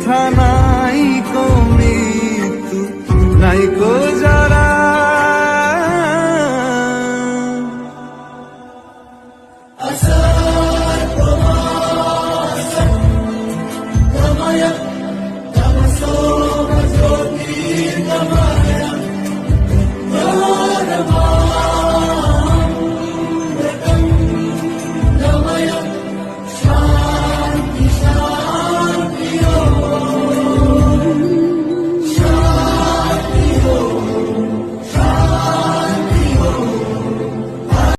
হেথা নাই কো মৃত্যু নাই কো যা